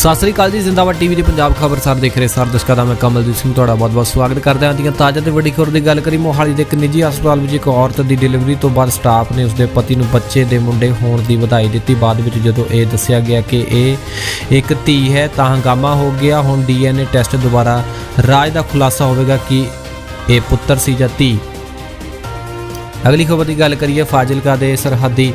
ਸਤਿ ਸ੍ਰੀ ਅਕਾਲ ਜੀ, ਜ਼ਿੰਦਾਬਾਦ ਟੀਵੀ ਦੇ ਪੰਜਾਬ ਖਬਰਸਾਰ ਦੇਖ ਰਹੇ ਸਰ ਦਰਸ਼ਕਾਂ ਦਾ ਮੈਂ ਕਮਲਦੀਪ ਸਿੰਘ ਤੁਹਾਡਾ ਬਹੁਤ-ਬਹੁਤ ਸਵਾਗਤ ਕਰਦਾ ਹਾਂ। ਦੀਆਂ ਤਾਜ਼ਾ ਤੇ ਵੱਡੀ ਖਬਰ ਦੀ ਗੱਲ ਕਰੀ ਮੋਹਾਲੀ ਦੇ ਇੱਕ ਨਿੱਜੀ ਹਸਪਤਾਲ ਵਿੱਚ ਇੱਕ ਔਰਤ ਦੀ ਡਿਲੀਵਰੀ ਤੋਂ ਬਾਅਦ ਸਟਾਫ ਨੇ ਉਸਦੇ ਪਤੀ ਨੂੰ ਬੱਚੇ ਦੇ ਮੁੰਡੇ ਹੋਣ ਦੀ ਵਧਾਈ ਦਿੱਤੀ। ਬਾਅਦ ਵਿੱਚ ਜਦੋਂ ਇਹ ਦੱਸਿਆ ਗਿਆ ਕਿ ਇਹ ਇੱਕ ਧੀ ਹੈ, ਤਾਂ ਹੰਗਾਮਾ ਹੋ ਗਿਆ। ਹੁਣ ਡੀਐਨਏ ਟੈਸਟ ਦੁਬਾਰਾ ਰਾਜ ਦਾ ਖੁਲਾਸਾ ਹੋਵੇਗਾ ਕਿ ਇਹ ਪੁੱਤਰ ਸੀ ਜਾਂ ਧੀ। ਅਗਲੀ ਖਬਰ ਦੀ ਗੱਲ ਕਰੀਏ, ਫਾਜ਼ਿਲਕਾ ਦੇ ਸਰਹੱਦੀ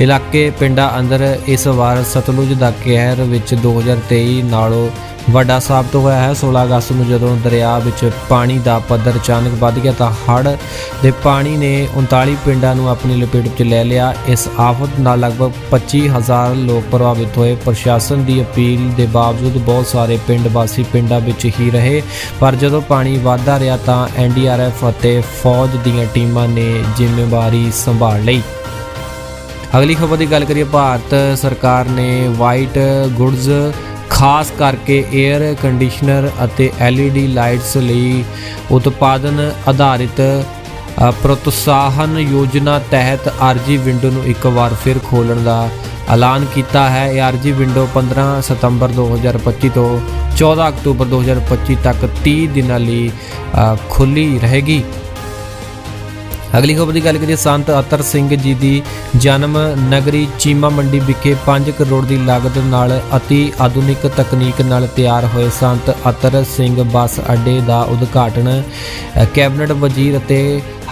ਇਲਾਕੇ ਪਿੰਡਾਂ ਅੰਦਰ ਇਸ ਵਾਰ ਸਤਲੁਜ ਦਾ ਕਹਿਰ ਵਿੱਚ 2023 ਨਾਲੋਂ ਵੱਡਾ ਸਾਬਤ ਹੋਇਆ ਹੈ। 16 ਅਗਸਤ ਨੂੰ ਜਦੋਂ ਦਰਿਆ ਵਿੱਚ ਪਾਣੀ ਦਾ ਪੱਧਰ ਅਚਾਨਕ ਵੱਧ ਗਿਆ ਤਾਂ ਹੜ੍ਹ ਦੇ ਪਾਣੀ ਨੇ 39 ਪਿੰਡਾਂ ਨੂੰ ਆਪਣੀ ਲਪੇਟ ਵਿੱਚ ਲੈ ਲਿਆ। ਇਸ ਆਫਤ ਨਾਲ ਲਗਭਗ 25000 ਲੋਕ ਪ੍ਰਭਾਵਿਤ ਹੋਏ। ਪ੍ਰਸ਼ਾਸਨ ਦੀ ਅਪੀਲ ਦੇ ਬਾਵਜੂਦ ਬਹੁਤ ਸਾਰੇ ਪਿੰਡ ਵਾਸੀ ਪਿੰਡਾਂ ਵਿੱਚ ਹੀ ਰਹੇ। ਪਰ ਜਦੋਂ ਪਾਣੀ ਵਧਦਾ ਰਿਹਾ ਤਾਂ ਐਨਡੀਆਰਐਫ ਅਤੇ ਫੌਜ ਦੀਆਂ ਟੀਮਾਂ ਨੇ ਜ਼ਿੰਮੇਵਾਰੀ ਸੰਭਾਲ ਲਈ। ਅਗਲੀ ਖਬਰ ਦੀ ਗੱਲ ਕਰੀਏ, ਭਾਰਤ ਸਰਕਾਰ ਨੇ ਵਾਈਟ ਗੁੱਡਜ਼ ਖਾਸ ਕਰਕੇ 에ਅਰ ਕੰਡੀਸ਼ਨਰ ਅਤੇ LED ਲਾਈਟਸ ਲਈ ਉਤਪਾਦਨ ਆਧਾਰਿਤ ਪ੍ਰੋਤਸਾਹਨ ਯੋਜਨਾ ਤਹਿਤ ਆਰਜੀ ਵਿੰਡੋ ਨੂੰ ਇੱਕ ਵਾਰ ਫਿਰ ਖੋਲਣ ਦਾ ਐਲਾਨ ਕੀਤਾ ਹੈ। ਇਹ ਆਰਜੀ ਵਿੰਡੋ 15 ਸਤੰਬਰ 2025 ਤੋਂ 14 ਅਕਤੂਬਰ 2025 ਤੱਕ 30 ਦਿਨਾਂ ਲਈ ਅ, ਖੁੱਲੀ ਰਹੇਗੀ। ਅਗਲੀ ਖਬਰ ਦੀ ਗੱਲ ਕਰੀਏ, ਸੰਤ ਅਤਰ ਸਿੰਘ ਜੀ ਦੀ ਜਨਮ ਨਗਰੀ ਚੀਮਾ ਮੰਡੀ ਵਿਖੇ 5 ਕਰੋੜ ਦੀ ਲਾਗਤ ਨਾਲ ਅਤੀ ਆਧੁਨਿਕ ਤਕਨੀਕ ਨਾਲ ਤਿਆਰ ਹੋਏ ਸੰਤ ਅਤਰ ਸਿੰਘ ਬੱਸ ਅੱਡੇ ਦਾ ਉਦਘਾਟਨ। ਕੈਬਨਿਟ ਵਜ਼ੀਰ ਅਤੇ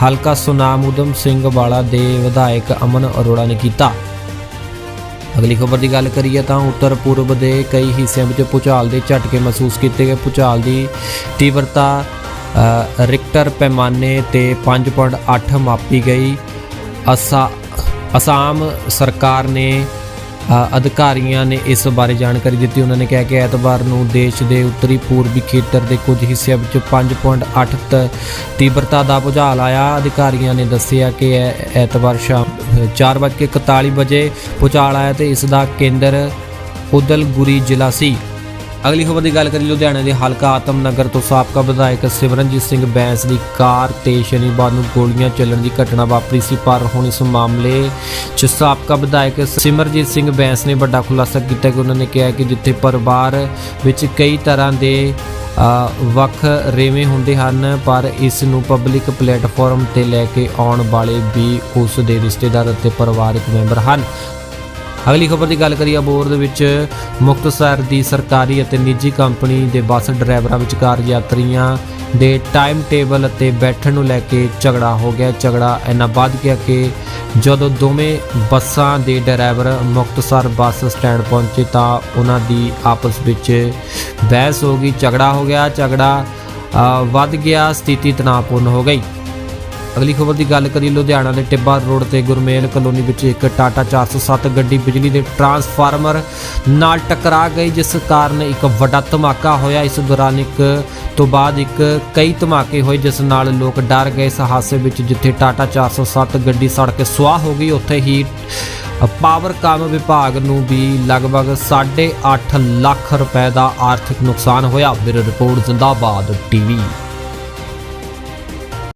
ਹਲਕਾ ਸੁਨਾਮ ਉਦਮ ਸਿੰਘ ਵਾਲਾ ਦੇ ਵਿਧਾਇਕ ਅਮਨ ਅਰੋੜਾ ਨੇ ਕੀਤਾ। ਅਗਲੀ ਖਬਰ ਦੀ ਗੱਲ ਕਰੀਏ ਤਾਂ ਉੱਤਰ ਪੂਰਬ ਦੇ ਕਈ ਹਿੱਸਿਆਂ ਵਿੱਚ ਭੂਚਾਲ ਦੇ ਝਟਕੇ ਮਹਿਸੂਸ ਕੀਤੇ ਗਏ। ਭੂਚਾਲ ਦੀ ਤੀਵਰਤਾ ਰਿਕਟਰ ਪੈਮਾਨੇ ਤੇ 5.8 ਮਾਪੀ ਗਈ। ਅਸਾ, ਅਸਾਮ ਸਰਕਾਰ ਨੇ ਅਧਿਕਾਰੀਆਂ ਨੇ ਇਸ ਬਾਰੇ ਜਾਣਕਾਰੀ ਦਿੱਤੀ। ਉਹਨਾਂ ਨੇ ਕਿਹਾ ਕਿ ਐਤਵਾਰ ਨੂੰ ਦੇਸ਼ ਦੇ ਉੱਤਰੀ ਪੂਰਬੀ ਖੇਤਰ ਦੇ ਕੁਝ ਹਿੱਸਿਆਂ ਵਿੱਚ 5.8 ਤ- ਤੀਬਰਤਾ ਦਾ ਭੂਚਾਲ ਆਇਆ। ਅਧਿਕਾਰੀਆਂ ਨੇ ਦੱਸਿਆ ਕਿ ਐਤਵਾਰ ਸ਼ਾਮ 4:41 ਵਜੇ ਭੂਚਾਲ ਆਇਆ ਤੇ ਇਸ ਦਾ ਕੇਂਦਰ ਉਦਲਗੁਰੀ ਜ਼ਿਲ੍ਹਾ ਸੀ। ਅਗਲੀ ਖਬਰ ਦੀ ਗੱਲ ਕਰੀ ਲੁਧਿਆਣਾ ਦੇ ਹਲਕਾ ਆਤਮ ਨਗਰ ਤੋਂ ਸਾਬਕਾ ਵਿਧਾਇਕ ਸਿਮਰਨਜੀਤ ਸਿੰਘ ਬੈਂਸ ਦੀ ਕਾਰ ਤੇ ਸ਼ਨੀਵਾਰ ਨੂੰ ਗੋਲੀਆਂ ਚੱਲਣ ਦੀ ਘਟਨਾ ਵਾਪਰੀ ਸੀ, ਪਰ ਹੁਣ ਇਸ ਮਾਮਲੇ 'ਚ ਸਾਬਕਾ ਵਿਧਾਇਕ ਸਿਮਰਜੀਤ ਸਿੰਘ ਬੈਂਸ ਨੇ ਵੱਡਾ ਖੁਲਾਸਾ ਕੀਤਾ ਕਿ ਉਹਨਾਂ ਨੇ ਕਿਹਾ ਕਿ ਜਿੱਥੇ ਪਰਿਵਾਰ ਵਿੱਚ ਕਈ ਤਰ੍ਹਾਂ ਦੇ ਵੱਖ ਰੇਵੇਂ ਹੁੰਦੇ ਹਨ, ਪਰ ਇਸ ਨੂੰ ਪਬਲਿਕ ਪਲੇਟਫਾਰਮ ਤੇ ਲੈ ਕੇ ਆਉਣ ਵਾਲੇ ਵੀ ਉਸ ਦੇ ਰਿਸ਼ਤੇਦਾਰ ਅਤੇ ਪਰਿਵਾਰਕ ਮੈਂਬਰ ਹਨ। ਅਗਲੀ ਖਬਰ ਦੀ ਗੱਲ ਕਰੀਏ ਅਬੋਰ ਦੇ ਵਿੱਚ ਮੁਕਤਸਰ ਦੀ ਸਰਕਾਰੀ ਅਤੇ ਨਿੱਜੀ ਕੰਪਨੀ ਦੇ ਬੱਸ ਡਰਾਈਵਰਾਂ ਵਿਚਕਾਰ ਯਾਤਰੀਆਂ ਦੇ ਟਾਈਮ ਟੇਬਲ ਅਤੇ ਬੈਠਣ ਨੂੰ ਲੈ ਕੇ ਝਗੜਾ ਹੋ ਗਿਆ। ਝਗੜਾ ਇੰਨਾ ਵੱਧ ਗਿਆ ਕਿ ਜਦੋਂ ਦੋਵੇਂ ਬੱਸਾਂ ਦੇ ਡਰਾਈਵਰ ਮੁਕਤਸਰ ਬੱਸ ਸਟੈਂਡ ਪਹੁੰਚੇ ਤਾਂ ਉਹਨਾਂ ਦੀ ਆਪਸ ਵਿੱਚ ਬਹਿਸ ਹੋ ਗਈ, ਝਗੜਾ ਹੋ ਗਿਆ। ਝਗੜਾ ਵੱਧ ਗਿਆ, ਸਥਿਤੀ ਤਣਾਅਪੂਰਨ ਹੋ ਗਈ। ਅਗਲੀ ਖਬਰ ਦੀ ਗੱਲ ਕਰੀ ਲੁਧਿਆਣਾ ਦੇ ਟਿੱਬਾ ਰੋਡ ਤੇ ਗੁਰਮੇਲ ਕਲੋਨੀ ਵਿੱਚ ਇੱਕ ਟਾਟਾ 407 ਗੱਡੀ ਬਿਜਲੀ ਦੇ ਟਰਾਂਸਫਾਰਮਰ ਨਾਲ ਟਕਰਾ ਗਈ, ਜਿਸ ਕਾਰਨ ਇੱਕ ਵੱਡਾ ਧਮਾਕਾ ਹੋਇਆ। ਇਸ ਦੌਰਾਨ ਇੱਕ ਤੋਂ ਬਾਅਦ ਇੱਕ ਕਈ ਧਮਾਕੇ ਹੋਏ, ਜਿਸ ਨਾਲ ਲੋਕ ਡਰ ਗਏ। ਇਸ ਹਾਦਸੇ ਵਿੱਚ ਜਿੱਥੇ ਟਾਟਾ 407 ਗੱਡੀ ਸੜ ਕੇ ਸੁਆਹ ਹੋ ਗਈ, ਉੱਥੇ ਹੀ ਪਾਵਰ ਕਾਮ ਵਿਭਾਗ ਨੂੰ ਵੀ ਲਗਭਗ 8.5 ਲੱਖ ਰੁਪਏ ਦਾ ਆਰਥਿਕ ਨੁਕਸਾਨ ਹੋਇਆ। Bureau report, Zindabad TV.